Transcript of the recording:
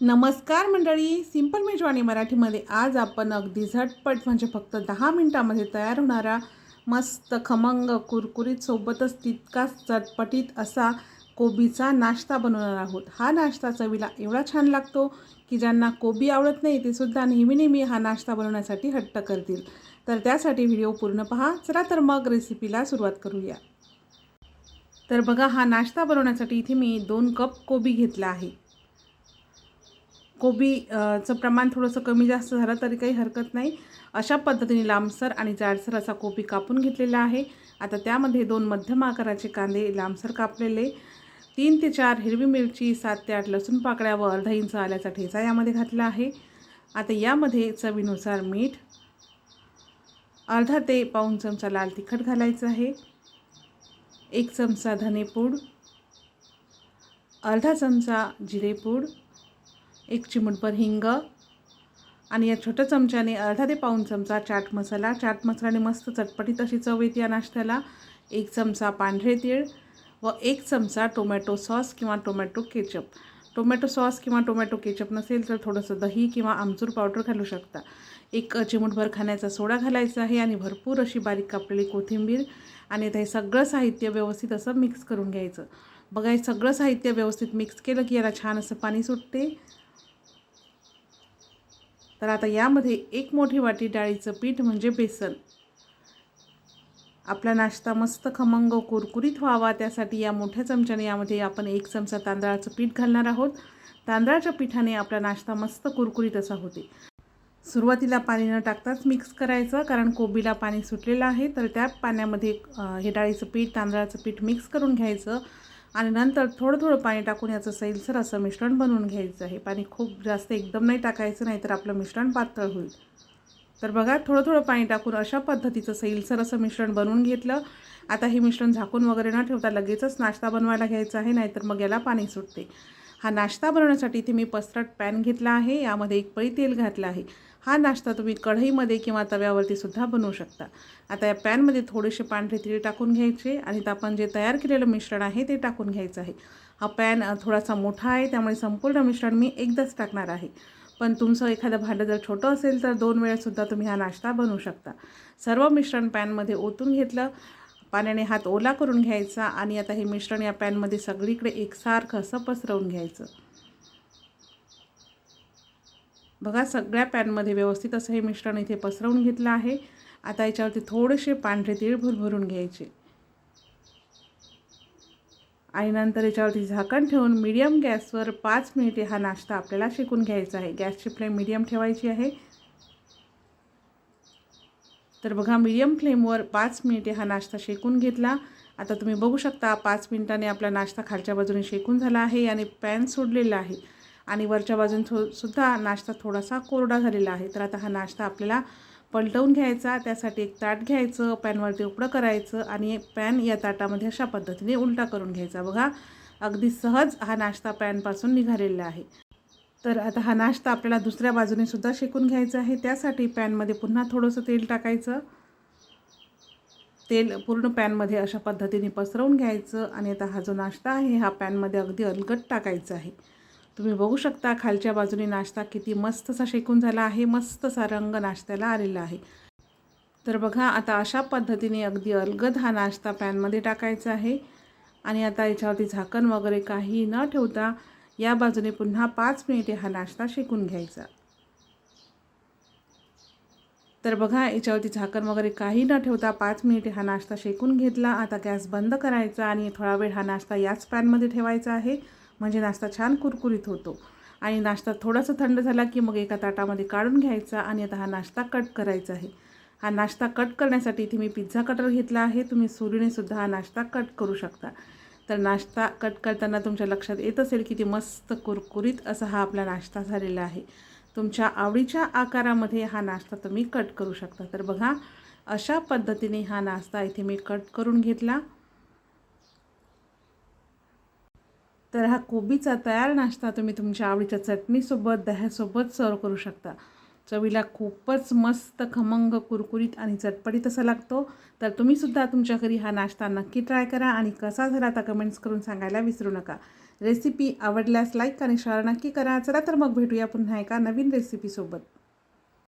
नमस्कार मंडळी सिंपल मेजवानी मराठीमध्ये आज आपण अगदी झटपट म्हणजे फक्त दहा मिनटामध्ये तयार होणारा मस्त खमंग कुरकुरीत सोबतच तितकाच चटपटीत असा कोबीचा नाश्ता बनवणार आहोत. हा नाश्ता चवीला एवढा छान लागतो की ज्यांना कोबी आवडत नाही ते सुद्धा नेहमी नेहमी हा नाश्ता बनवण्यासाठी हट्ट करतील. तर त्यासाठी व्हिडिओ पूर्ण पहा. चला तर मग रेसिपीला सुरुवात करूया. तर बघा हा नाश्ता बनवण्यासाठी इथे मी दोन कप कोबी घेतला आहे. कोबीचं प्रमाण थोडंसं कमी जास्त झालं तरी काही हरकत नाही. अशा पद्धतीने लांबसर आणि जाडसर असा कोबी कापून घेतलेला आहे. आता त्यामध्ये दोन मध्यम आकाराचे कांदे लांबसर कापलेले. तीन ते चार हिरवी मिरची सात ते आठ लसूण पाकळ्या व अर्धा इंच आल्याचा ठेचा यामध्ये घातला आहे. आता यामध्ये चवीनुसार मीठ अर्धा ते पाऊण चमचा लाल तिखट घालायचं आहे. एक चमचा धनेपूड अर्धा चमचा जिरेपूड एक चिमूटभर हिंग आणि या छोट्या चमच्याने अर्धा ते पाऊण चमचा चाट मसाला. चाट मसाल्याने मस्त चटपटीत अशी चव येते या नाश्त्याला. एक चमचा पांढरे तीळ व एक चमचा टोमॅटो सॉस किंवा टोमॅटो केचप. टोमॅटो सॉस किंवा टोमॅटो केचप नसेल तर थोडंसं दही किंवा आमचूर पावडर घालू शकता. एक चिमूटभर खाण्याचा सोडा घालायचा आहे आणि भरपूर अशी बारीक कापलेली कोथिंबीर आणि आता हे सगळं साहित्य व्यवस्थित असं मिक्स करून घ्यायचं. बघा हे सगळं साहित्य व्यवस्थित मिक्स केलं की याला छान असं पाणी सुटते. तर आता यामध्ये एक मोठी वाटी डाळीचं पीठ म्हणजे बेसन. आपला नाश्ता मस्त खमंग कुरकुरीत व्हावा त्यासाठी या मोठ्या चमच्याने यामध्ये आपण एक चमचा तांदळाचं पीठ घालणार आहोत. तांदळाच्या पिठाने आपला नाश्ता मस्त कुरकुरीत असा होते. सुरुवातीला पाणी न टाकताच मिक्स करायचं कारण कोबीला पाणी सुटलेलं आहे तर त्या पाण्यामध्ये हे डाळीचं पीठ तांदळाचं पीठ मिक्स करून घ्यायचं. आणि नंतर थोडं थोडं पाणी टाकून याचं सैलसर असं मिश्रण बनवून घ्यायचं आहे. पाणी खूप जास्त एकदम नाही टाकायचं नाही तर आपलं मिश्रण पातळ होईल. तर बघा थोडं थोडं पाणी टाकून अशा पद्धतीचं सैलसर असं मिश्रण बनवून घेतलं. आता हे मिश्रण झाकून वगैरे न ठेवता लगेचच नाश्ता बनवायला घ्यायचा आहे नाहीतर मग याला पाणी सुटते. हा नाश्ता बनवण्यासाठी इथे मी पसरट पॅन घेतला आहे. यामध्ये एक पळी तेल घातलं आहे. हा नाश्ता तुम्ही कढईमध्ये किंवा तव्यावरती सुद्धा बनवू शकता. आता या पॅनमध्ये थोडेसे पांढरे तीळ टाकून घ्यायचे आणि आपण जे तयार केलेलं मिश्रण आहे ते टाकून घ्यायचं आहे. हा पॅन थोडासा मोठा आहे त्यामुळे संपूर्ण मिश्रण मी एकदाच टाकणार आहे. पण तुमचं एखादं भांडं जर छोटं असेल तर दोन वेळेसुद्धा तुम्ही हा नाश्ता बनवू शकता. सर्व मिश्रण पॅनमध्ये ओतून घेतलं पाण्याने हात ओला करून घ्यायचा आणि आता हे मिश्रण या पॅनमध्ये सगळीकडे एकसारखं असं पसरवून घ्यायचं. बघा सगळ्या पॅनमध्ये व्यवस्थित असं हे मिश्रण इथे पसरवून घेतलं आहे. आता याच्यावरती थोडेसे पांढरे तीळ भरभरून घ्यायचे. आणि नंतर याच्यावरती झाकण ठेवून मीडियम गॅसवर पाच मिनिटे हा नाश्ता आपल्याला शेकून घ्यायचा आहे. गॅसची फ्लेम मीडियम ठेवायची आहे. तर बघा मीडियम फ्लेमवर पाच मिनिटे हा नाश्ता शेकून घेतला. आता तुम्ही बघू शकता पाच मिनिटाने आपला नाश्ता खालच्या बाजूने शेकून झाला आहे आणि पॅन सोडलेला आहे. आणि वरच्या बाजून थो सुद्धा नाश्ता थोडासा कोरडा झालेला आहे. तर आता हा नाश्ता आपल्याला पलटवून घ्यायचा त्यासाठी एक ताट घ्यायचं पॅनवरती उकडं करायचं आणि पॅन या ताटामध्ये अशा पद्धतीने उलटा करून घ्यायचा. बघा अगदी सहज हा नाश्ता पॅनपासून निघालेला आहे. तर आता हा नाश्ता आपल्याला दुसऱ्या बाजूने सुद्धा शेकून घ्यायचा आहे. त्यासाठी पॅनमध्ये पुन्हा थोडंसं तेल टाकायचं. तेल पूर्ण पॅनमध्ये अशा पद्धतीने पसरवून घ्यायचं आणि आता हा जो नाश्ता आहे हा पॅनमध्ये अगदी अलगट टाकायचा आहे. तुम्ही बघू शकता खालच्या बाजूने नाश्ता किती मस्तसा शेकून झाला आहे मस्तसा रंग नाश्त्याला आलेला आहे. तर बघा आता अशा पद्धतीने अगदी अलगद हा नाश्ता पॅनमध्ये टाकायचा आहे. आणि आता याच्यावरती झाकण वगैरे काही न ठेवता या बाजूने पुन्हा पाच मिनिटे हा नाश्ता शेकून घ्यायचा. तर बघा याच्यावरती झाकण वगैरे काही न ठेवता पाच मिनिटे हा नाश्ता शेकून घेतला. आता गॅस बंद करायचा आणि थोडा वेळ हा नाश्ता याच पॅनमध्ये ठेवायचा आहे. म्हणजे नाश्ता छान कुरकुरीत होतो. आणि नाश्ता थोडासा थंड झाला की मग एका ताटामध्ये काढून घ्यायचा आणि आता हा नाश्ता कट करायचा आहे. हा नाश्ता कट करण्यासाठी इथे मी पिझ्झा कटर घेतला आहे. तुम्ही सुरीनेसुद्धा हा नाश्ता कट करू शकता. तर नाश्ता कट करताना तुमच्या लक्षात येत असेल की ती मस्त कुरकुरीत असा हा आपला नाश्ता झालेला आहे. तुमच्या आवडीच्या आकारामध्ये हा नाश्ता तुम्ही कट करू शकता. तर बघा अशा पद्धतीने हा नाश्ता इथे मी कट करून घेतला. तर हा कोबीचा तयार नाश्ता तुम्ही तुमच्या आवडीच्या चटणीसोबत दह्यासोबत सर्व करू शकता. चवीला खूपच मस्त खमंग कुरकुरीत आणि चटपटीत असा लागतो. तर तुम्हीसुद्धा तुमच्या घरी हा नाश्ता नक्की ट्राय करा आणि कसा झाला आता कमेंट्स करून सांगायला विसरू नका. रेसिपी आवडल्यास लाईक आणि शेअर नक्की करा. चला तर मग भेटूया पुन्हा एका नवीन रेसिपीसोबत